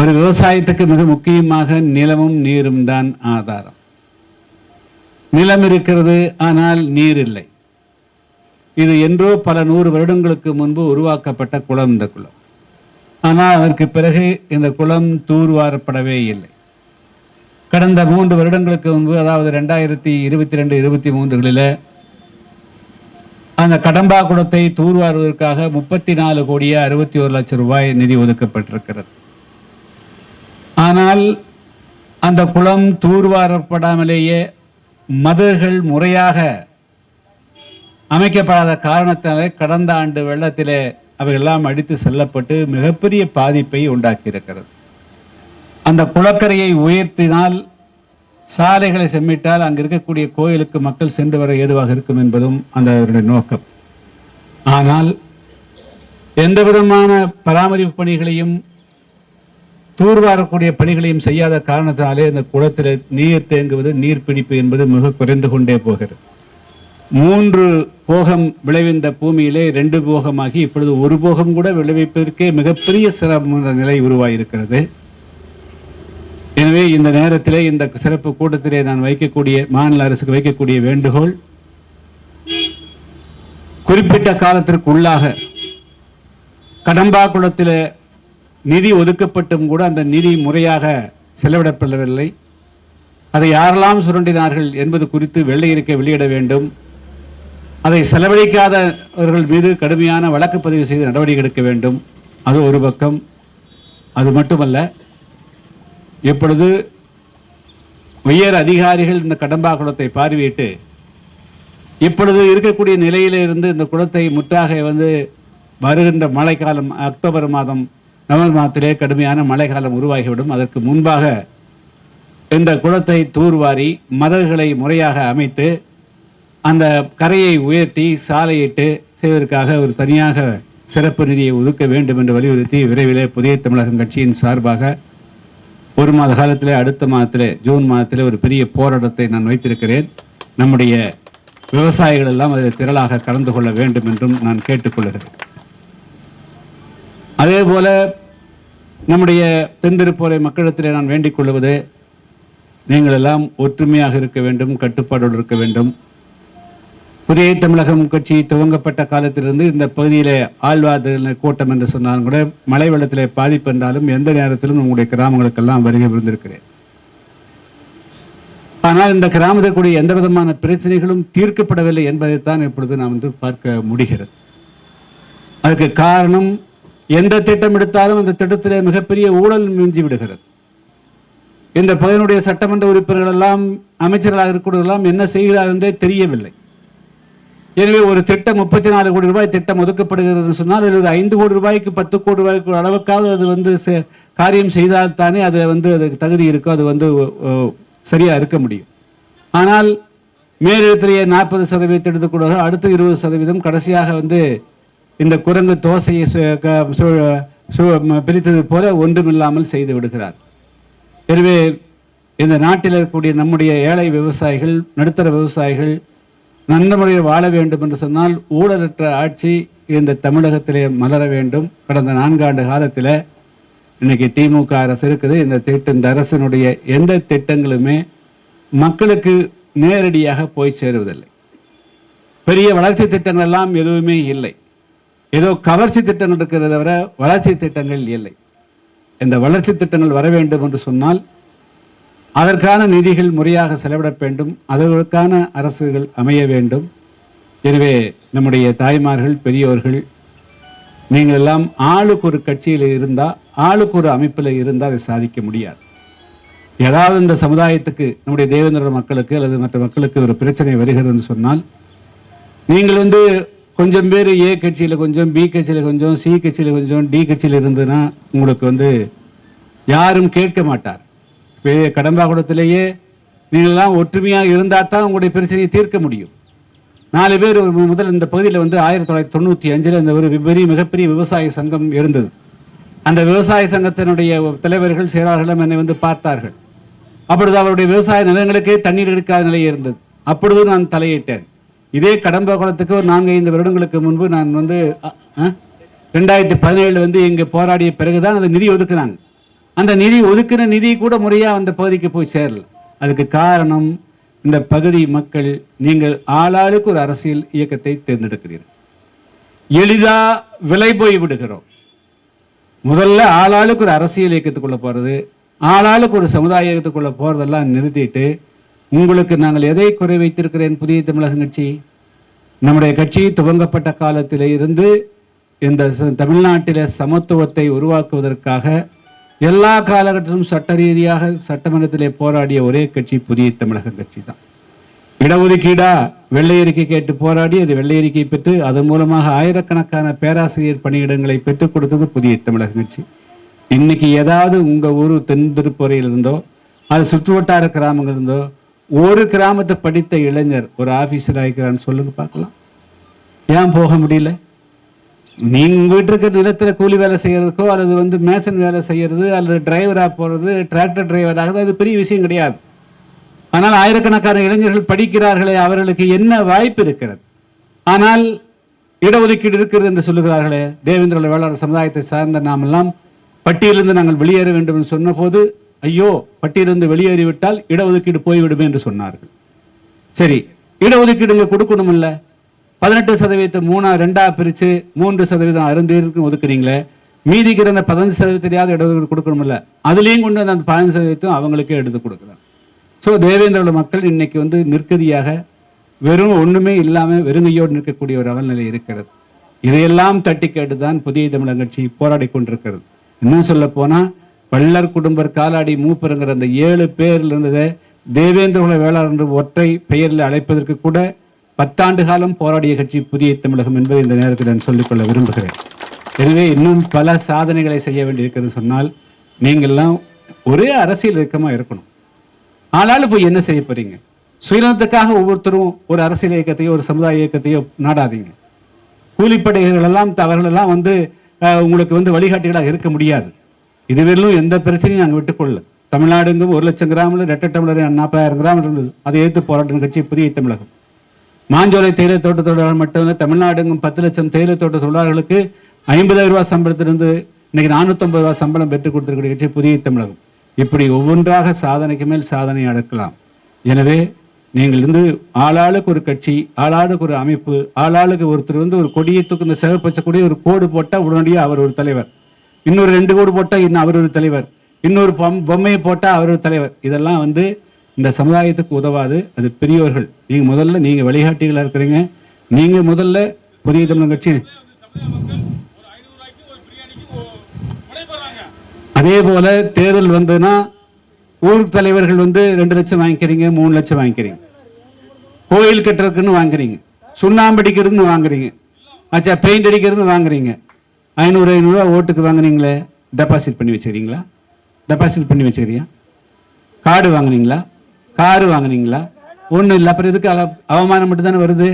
ஒரு விவசாயத்துக்கு மிக முக்கியமாக நிலமும் நீரும் தான் ஆதாரம். நிலம் இருக்கிறது ஆனால் நீர் இல்லை. இது என்றோ பல நூறு வருடங்களுக்கு முன்பு உருவாக்கப்பட்ட குளம் இந்த குளம். ஆனால் அதற்கு பிறகு இந்த குளம் தூர்வாரப்படவே இல்லை. கடந்த மூன்று வருடங்களுக்கு முன்பு அதாவது ரெண்டாயிரத்தி இருபத்தி ரெண்டு இருபத்தி மூன்றுகளில் அந்த கடம்பா குளத்தை தூர்வாருவதற்காக முப்பத்தி நாலு கோடியே அறுபத்தி ஒரு லட்சம் ரூபாய் நிதி ஒதுக்கப்பட்டிருக்கிறது. ஆனால் அந்த குளம் தூர்வாரப்படாமலேயே மதுகள் முறையாக அமைக்கப்படாத காரணத்தினாலே கடந்த ஆண்டு வெள்ளத்திலே அவையெல்லாம் அடித்து செல்லப்பட்டு மிகப்பெரிய பாதிப்பை உண்டாக்கியிருக்கிறது. அந்த குளக்கரையை உயர்த்தினால் சாலைகளை செம்மிட்டால் அங்கு இருக்கக்கூடிய கோயிலுக்கு மக்கள் சென்று வர ஏதுவாக இருக்கும் என்பதும் அந்த அவருடைய நோக்கம். ஆனால் எந்த விதமான பராமரிப்பு பணிகளையும் தூர்வாரக்கூடிய பணிகளையும் செய்யாத காரணத்தினாலே இந்த குளத்தில் நீர் தேங்குவது நீர் பிடிப்பு என்பது மிக குறைந்து கொண்டே போகிறது. மூன்று போகம் விளைவிந்த பூமியிலே ரெண்டு போகமாகி இப்பொழுது ஒரு போகம் கூட விளைவிப்பதற்கே மிகப்பெரிய சிரமமான நிலை உருவாகியிருக்கிறது எனவே இந்த நேரத்திலே இந்த சிறப்பு கூட்டத்திலே நான் வைக்கக்கூடிய மாநில அரசுக்கு வைக்கக்கூடிய வேண்டுகோள் குறிப்பிட்ட காலத்திற்கு உள்ளாக கடம்பா குளத்தில் நிதி ஒதுக்கப்பட்டும் கூட அந்த நிதி முறையாக செலவிடப்படவில்லை. அதை யாரெல்லாம் சுரண்டினார்கள் என்பது குறித்து வெள்ளை இருக்க வெளியிட வேண்டும். அதை செலவழிக்காதவர்கள் மீது கடுமையான வழக்கு பதிவு செய்து நடவடிக்கை எடுக்க வேண்டும். அது ஒரு பக்கம். அது மட்டுமல்ல இப்பொழுது உயர் அதிகாரிகள் இந்த கடம்பா குளத்தை பார்வையிட்டு இப்பொழுது இருக்கக்கூடிய நிலையிலிருந்து இந்த குளத்தை முற்றாக வந்து வருகின்ற மழைக்காலம் அக்டோபர் மாதம் நவம்பர் மாதத்திலே கடுமையான மழைக்காலம் உருவாகிவிடும். அதற்கு முன்பாக இந்த குளத்தை தூர்வாரி மதகுகளை முறையாக அமைத்து அந்த கரையை உயர்த்தி சாலையிட்டு செய்வதற்காக ஒரு தனியாக சிறப்பு நிதியை ஒதுக்க வேண்டும் என்று வலியுறுத்தி விரைவிலே புதிய தமிழகம் கட்சியின் சார்பாக ஒரு மாத காலத்திலே அடுத்த மாதத்திலே ஜூன் மாதத்திலே ஒரு பெரிய போராட்டத்தை நான் வைத்திருக்கிறேன். நம்முடைய விவசாயிகள் எல்லாம் அதில் திரளாக கலந்து கொள்ள வேண்டும் என்றும் நான் கேட்டுக்கொள்கிறேன். அதே போல நம்முடைய தென்திருப்போரை மக்களிடத்திலே நான் வேண்டிக் கொள்வது நீங்கள் எல்லாம் ஒற்றுமையாக இருக்க வேண்டும் கட்டுப்பாடோடு இருக்க வேண்டும். புதிய தமிழகம் கட்சி துவங்கப்பட்ட காலத்திலிருந்து இந்த பகுதியிலே ஆழ்வாத கூட்டம் என்று சொன்னாலும் கூட மழை வெள்ளத்திலே பாதிப்பு என்றாலும் எந்த நேரத்திலும் உங்களுடைய கிராமங்களுக்கெல்லாம் வருகை புரிந்திருக்கிறேன். ஆனால் இந்த கிராமத்தில் கூடிய எந்த விதமான பிரச்சனைகளும் தீர்க்கப்படவில்லை என்பதைத்தான் இப்பொழுது நாம் வந்து பார்க்க முடிகிறது. அதுக்கு காரணம் எந்த திட்டம் எடுத்தாலும் அந்த திட்டத்திலே மிகப்பெரிய ஊழல் மிஞ்சி விடுகிறது. இந்த பகுதியினுடைய சட்டமன்ற உறுப்பினர்கள் எல்லாம் அமைச்சர்களாக இருக்கிறவர்களெல்லாம் என்ன செய்கிறார் என்றே தெரியவில்லை. எனவே ஒரு திட்டம் முப்பத்தி நாலு கோடி ரூபாய் திட்டம் ஒதுக்கப்படுகிறது சொன்னால் அதில் ஒரு ஐந்து கோடி ரூபாய்க்கு பத்து கோடி ரூபாய்க்கு அளவுக்காவது அது வந்து காரியம் செய்தால் தானே அது வந்து அதுக்கு தகுதி இருக்கோ அது வந்து சரியாக இருக்க முடியும். ஆனால் மேலிடத்திலேயே நாற்பது சதவீதத்தை எடுத்துக்கொள்வார்கள் அடுத்த இருபது சதவீதம் கடைசியாக வந்து இந்த குரங்கு தோசையை பிரித்தது போல ஒன்றுமில்லாமல் செய்து விடுகிறார். எனவே இந்த நாட்டில் இருக்கக்கூடிய நம்முடைய ஏழை விவசாயிகள் நடுத்தர விவசாயிகள் நல்ல முறையில் வாழ வேண்டும் என்று சொன்னால் ஊழலற்ற ஆட்சி இந்த தமிழகத்திலே மலர வேண்டும். கடந்த நான்காண்டு காலத்தில் இன்னைக்கு திமுக அரசு இருக்குது. இந்த திட்ட இந்த அரசினுடைய எந்த திட்டங்களுமே மக்களுக்கு நேரடியாக போய் சேருவதில்லை. பெரிய வளர்ச்சி திட்டங்கள் எல்லாம் எதுவுமே இல்லை. ஏதோ கவர்ச்சி திட்டங்கள் இருக்கிறத தவிர வளர்ச்சி திட்டங்கள் இல்லை. இந்த வளர்ச்சி திட்டங்கள் வர வேண்டும் என்று சொன்னால் அதற்கான நிதிகள் முறையாக செலவிட வேண்டும். அதற்கான அரசுகள் அமைய வேண்டும். எனவே நம்முடைய தாய்மார்கள் பெரியோர்கள் நீங்கள் எல்லாம் ஆளுக்கு ஒரு கட்சியில் இருந்தால் ஆளுக்கு ஒரு அமைப்பில் இருந்தால் அதை சாதிக்க முடியாது. ஏதாவது இந்த சமுதாயத்துக்கு நம்முடைய தேவேந்திர மக்களுக்கு அல்லது மற்ற மக்களுக்கு ஒரு பிரச்சனை வருகிறதுன்னு சொன்னால் நீங்கள் வந்து கொஞ்சம் பேர் ஏ கட்சியில் கொஞ்சம் பி கட்சியில் கொஞ்சம் சி கட்சியில் கொஞ்சம் டி கட்சியில் இருந்ததுன்னா உங்களுக்கு வந்து யாரும் கேட்க மாட்டார். இப்போ கடம்பாகுளத்திலேயே நீங்கள்லாம் ஒற்றுமையாக இருந்தால் தான் உங்களுடைய பிரச்சனையை தீர்க்க முடியும். நாலு பேர் ஒரு முதல் இந்த பகுதியில் வந்து ஆயிரத்தி தொள்ளாயிரத்தி தொண்ணூற்றி அஞ்சில் இந்த ஒரு பெரிய மிகப்பெரிய விவசாய சங்கம் இருந்தது. அந்த விவசாய சங்கத்தினுடைய தலைவர்கள் செயலாளர்களும் என்னை வந்து பார்த்தார்கள். அப்பொழுது அவருடைய விவசாய நிலங்களுக்கே தண்ணீர் எடுக்காத நிலை இருந்தது. அப்பொழுது நான் தலையிட்டேன். இதே கடம்ப குளத்துக்கு ஒரு நான்கு ஐந்து வருடங்களுக்கு முன்பு நான் வந்து ரெண்டாயிரத்தி பதினேழு வந்து இங்கே போராடிய பிறகுதான் அந்த நிதி ஒதுக்குனாங்க. அந்த நிதி ஒதுக்கின நிதி கூட முறையாக அந்த பகுதிக்கு போய் சேரல. அதுக்கு காரணம் இந்த பகுதி மக்கள் நீங்கள் ஆளாளுக்கு ஒரு அரசியல் இயக்கத்தை தேர்ந்தெடுக்கிறீர்கள். எளிதா விலை போய் விடுகிறோம். முதல்ல ஆளாளுக்கு ஒரு அரசியல் இயக்கத்துக்குள்ளே போகிறது ஆளாளுக்கு ஒரு சமுதாய இயக்கத்துக்குள்ளே போகிறதெல்லாம் நிறுத்திட்டு உங்களுக்கு நாங்கள் எதை குறை வைத்திருக்கிறேன் புதிய தமிழக கட்சி? நம்முடைய கட்சி துவங்கப்பட்ட காலத்தில் இருந்து இந்த தமிழ்நாட்டில் சமத்துவத்தை உருவாக்குவதற்காக எல்லா காலகட்டத்திலும் சட்ட ரீதியாக சட்டமன்றத்திலே போராடிய ஒரே கட்சி புதிய தமிழக கட்சி தான். இடஒதுக்கீடா வெள்ளை அறிக்கை கேட்டு போராடி அது வெள்ளை அறிக்கை பெற்று அதன் மூலமாக ஆயிரக்கணக்கான பேராசிரியர் பணியிடங்களை பெற்றுக் கொடுத்தது புதிய தமிழக கட்சி. இன்னைக்கு ஏதாவது உங்க ஊர் தென் திருப்பறையில் இருந்தோ அது சுற்றுவட்டார கிராமங்கள் இருந்தோ ஒரு கிராமத்தை படித்த இளைஞர் ஒரு ஆபீசர் ஆகிக்கிறான்னு சொல்லுங்க பார்க்கலாம். ஏன் போக முடியல? நீங்கள் வீட்டு இருக்கிற நிலத்தில் கூலி வேலை செய்கிறதுக்கோ அல்லது வந்து மேசன் வேலை செய்கிறது அல்லது டிரைவராக போகிறது டிராக்டர் டிரைவர் ஆகுது அது பெரிய விஷயம் கிடையாது. ஆனால் ஆயிரக்கணக்கான இளைஞர்கள் படிக்கிறார்களே அவர்களுக்கு என்ன வாய்ப்பு இருக்கிறது? ஆனால் இடஒதுக்கீடு இருக்கிறது என்று சொல்லுகிறார்களே தேவேந்திர வேளாளர் சமுதாயத்தை சார்ந்த நாமெல்லாம் பட்டியலிருந்து நாங்கள் வெளியேற வேண்டும் என்று சொன்னபோது ஐயோ பட்டியலிருந்து வெளியேறிவிட்டால் இடஒதுக்கீடு போய்விடுமே என்று சொன்னார்கள். சரி இடஒதுக்கீடு இங்கே கொடுக்கணும் இல்லை பதினெட்டு சதவீதத்தை மூணா ரெண்டா பிரித்து மூன்று சதவீதம் அருந்தீருக்கு ஒதுக்குறீங்களே. மீதி கிடந்த பதினஞ்சு சதவீதத்தையாவது இடஒதுக்கீடு கொடுக்கணும் இல்லை அதுலேயும் கொண்டு வந்து அந்த பதினஞ்சு சதவீதம் அவங்களுக்கே எடுத்து கொடுக்குறாங்க. ஸோ தேவேந்திரோட மக்கள் இன்னைக்கு வந்து நிற்கதியாக வெறும் ஒன்றுமே இல்லாமல் வெறுங்கையோடு நிற்கக்கூடிய ஒரு அவல்நிலை இருக்கிறது. இதையெல்லாம் தட்டி கேட்டு தான் புதிய தமிழக கட்சி போராடி கொண்டிருக்கிறது. இன்னும் சொல்ல போனால் பள்ளர் குடும்பர் காலாடி மூப்பருங்கிற அந்த ஏழு பேரில் இருந்ததை தேவேந்திர வேளாண் வேளாளர் என்று ஒற்றை பெயரில் அழைப்பதற்கு கூட பத்தாண்டு காலம் போராடிய கட்சி புதிய தமிழகம் என்பதை இந்த நேரத்தில் நான் சொல்லிக்கொள்ள விரும்புகிறேன். எனவே இன்னும் பல சாதனைகளை செய்ய வேண்டியிருக்கிறது சொன்னால் நீங்கள்லாம் ஒரே அரசியல் இயக்கமாக இருக்கணும். ஆனாலும் போய் என்ன செய்ய போறீங்க? சுயநலத்துக்காக ஒவ்வொருத்தரும் ஒரு அரசியல் இயக்கத்தையோ ஒரு சமுதாய இயக்கத்தையோ நாடாதீங்க. கூலிப்படைகள் எல்லாம் அவர்களெல்லாம் வந்து உங்களுக்கு வந்து வழிகாட்டிகளாக இருக்க முடியாது. இதுவரையிலும் எந்த பிரச்சனையும் நாங்கள் விட்டுக்கொள்ள தமிழ்நாடுங்கும் ஒரு லட்சம் கிராமில் ரெட்டை டம்ளர் நாற்பதாயிரம் கிராம் இருந்தது? அதை எதிர்த்து போராட்டம் கட்சி புதிய தமிழகம். மாஞ்சோலை தேயிலை தோட்ட தொழிலாளர் மட்டும் தமிழ்நாடுங்கும் பத்து லட்சம் தேயிலை தோட்ட தொழிலாளர்களுக்கு ஐம்பதாயிரம் ரூபாய் சம்பளத்திலிருந்து இன்னைக்கு நானூற்றம்பது ரூபாய் சம்பளம் பெற்றுக் கொடுத்திருக்கிற கட்சி புதிய தமிழகம். இப்படி ஒவ்வொன்றாக சாதனைக்கு மேல் சாதனை அடக்கலாம். எனவே நீங்கள் இருந்து ஆளாளுக்கு ஒரு கட்சி ஆளாளுக்கு ஒரு அமைப்பு ஆளாளுக்கு ஒருத்தர் வந்து ஒரு கொடியை தூக்கு இந்த சிவப்பச்ச ஒரு கோடு போட்டால் உடனடியாக அவர் ஒரு தலைவர். இன்னொரு ரெண்டு கோடு போட்டால் இன்னும் அவர் ஒரு தலைவர். இன்னொரு பொம்- பொம்மையை போட்டால் அவர் ஒரு தலைவர். இதெல்லாம் வந்து இந்த சமுதாயத்துக்கு உதவாது. அது பெரியவர்கள் நீங்கள் முதல்ல நீங்கள் வழிகாட்டிகளாக இருக்கிறீங்க. நீங்கள் முதல்ல புதிய தமிழ் கட்சி அதே போல தேர்தல் வந்ததுன்னா ஊர் தலைவர்கள் வந்து ரெண்டு லட்சம் வாங்கிக்கிறீங்க மூணு லட்சம் வாங்கிக்கிறீங்க. கோயில் கட்டுறதுக்குன்னு வாங்குறீங்க. சுண்ணாம்பு அடிக்கிறதுன்னு வாங்குறீங்க. ஆச்சா பெயிண்ட் அடிக்கிறதுன்னு வாங்குறீங்க. ஐநூறு ஐநூறுரூவா ஓட்டுக்கு வாங்கினீங்களே டெபாசிட் பண்ணி வச்சுக்கிறீங்களா டெபாசிட் பண்ணி வச்சுக்கிறியா கார்டு வாங்கினீங்களா? காரு வாங்கினீங்களா? ஒன்றும் இல்லை. அப்புறம் எதுக்கு அவமானம் மட்டும் தானே வருது?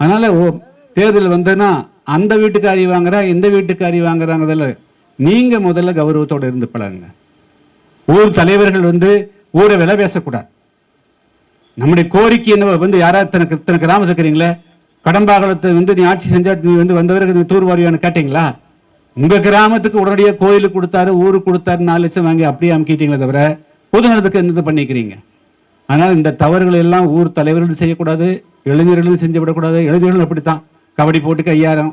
அதனால் ஓ தேர்தல் வந்ததுன்னா அந்த வீட்டுக்காரி வாங்குறா இந்த வீட்டுக்காரி வாங்குறாங்கதில்ல நீங்கள் முதல்ல கௌரவத்தோடு இருந்து பழகுங்க. ஊர் தலைவர்கள் வந்து ஊரை விலை பேசக்கூடாது. நம்முடைய கோரிக்கை என்ன வந்து யாராவது தனக்கு இத்தனை கிராமத்தில் இருக்கிறீங்களே கடம்பாகலத்தை வந்து நீ ஆட்சி செஞ்சா நீ வந்து வந்தவருக்கு நீ தூர்வாரியான்னு கேட்டீங்களா? உங்க கிராமத்துக்கு உடனடியாக கோயிலுக்கு கொடுத்தாரு ஊருக்கு கொடுத்தாரு நாலு லட்சம் வாங்கி அப்படியே அமுக்கிட்டீங்களே தவிர பொது நலத்துக்கு என்னது பண்ணிக்கிறீங்க? ஆனால் இந்த தவறுகள் எல்லாம் ஊர் தலைவர்களும் செய்யக்கூடாது இளைஞர்களும் செஞ்சு விடக்கூடாது இளைஞர்களும் அப்படித்தான். கபடி போட்டுக்கு ஐயாயிரம்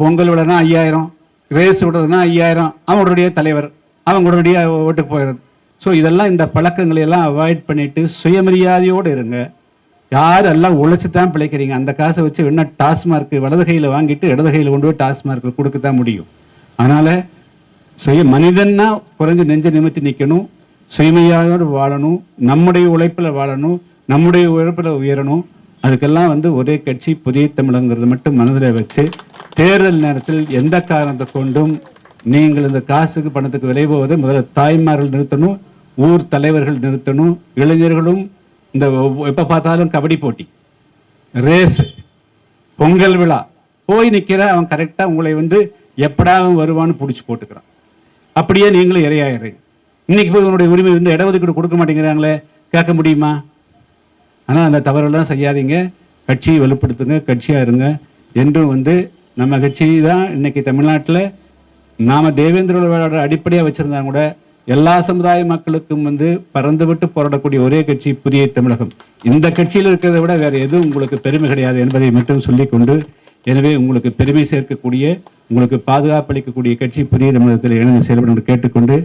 பொங்கல் விடனா ஐயாயிரம் ரேஸ் விடுறதுனா ஐயாயிரம் அவன் தலைவர் அவங்க உடனடியாக ஓட்டுக்கு போயிடுறது. ஸோ இதெல்லாம் இந்த பழக்கங்களை எல்லாம் அவாய்ட் பண்ணிட்டு சுயமரியாதையோடு இருங்க. யார் எல்லாம் உழைச்சி தான் பிழைக்கிறீங்க அந்த காசை வச்சு வேணா டாஸ்மார்க் வலது கையில் வாங்கிட்டு இடது கையில் கொண்டு போய் டாஸ்மார்க் கொடுக்க தான் முடியும். அதனால் சுய மனிதன்னா குறைஞ்ச நெஞ்ச நிமித்தி நிற்கணும் சுயமையாவோடு வாழணும் நம்முடைய உழைப்பில் வாழணும் நம்முடைய உழைப்பில் உயரணும். அதுக்கெல்லாம் வந்து ஒரே கட்சி புதிய தமிழங்கிறது மட்டும் மனதில் வச்சு தேர்தல் நேரத்தில் எந்த காரணத்தை கொண்டும் நீங்கள் இந்த காசுக்கு பணத்துக்கு விலை போவதை முதல்ல தாய்மார்கள் நிறுத்தணும் ஊர் தலைவர்கள் நிறுத்தணும் இளைஞர்களும் இந்த ஒவ்வொ- எப்ப பார்த்தாலும் கபடி போட்டி. ரேஸ் பொங்கல் விழா. போய் நிற்கிற அவன் கரெக்டாக உங்களை வந்து எப்படா அவன் வருவான்னு பிடிச்சி போட்டுக்கிறான். அப்படியே நீங்களும் இரையாயிறீங்க இன்னைக்கு போய் உன்னுடைய உரிமை வந்து இடஒதுக்கீடு கொடுக்க மாட்டேங்கிறாங்களே கேட்க முடியுமா? ஆனால் அந்த தவறெல்லாம் செய்யாதீங்க. கட்சியை வலுப்படுத்துங்க கட்சியாக இருங்க. என்றும் வந்து நம்ம கட்சி தான் இன்னைக்கு தமிழ்நாட்டில் நாம தேவேந்திர அடிப்படையாக வச்சுருந்தாங்க கூட எல்லா சமுதாய மக்களுக்கும் வந்து பறந்துவிட்டு போராடக்கூடிய ஒரே கட்சி புதிய தமிழகம். இந்த கட்சியில் இருக்கிறத விட வேற எதுவும் உங்களுக்கு பெருமை கிடையாது என்பதை மட்டும் சொல்லிக்கொண்டு எனவே உங்களுக்கு பெருமை சேர்க்கக்கூடிய உங்களுக்கு பாதுகாப்பு அளிக்கக்கூடிய கட்சி புதிய தமிழகத்தில் இணைந்து செயல்படும் என்று கேட்டுக்கொண்டு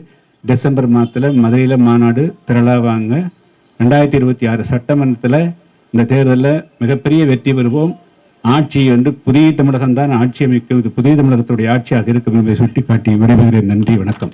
டிசம்பர் மாதத்தில் மதுரையில் மாநாடு திரளா வாங்க ரெண்டாயிரத்தி இருபத்தி ஆறு சட்டமன்றத்தில் இந்த தேர்தலில் மிகப்பெரிய வெற்றி பெறுவோம். ஆட்சி வந்து புதிய தமிழகம் தான் ஆட்சி அமைக்கும் இது புதிய தமிழகத்துடைய ஆட்சியாக இருக்கும் என்பதை சுட்டிக்காட்டி விடைபெறுகிறேன். நன்றி வணக்கம்.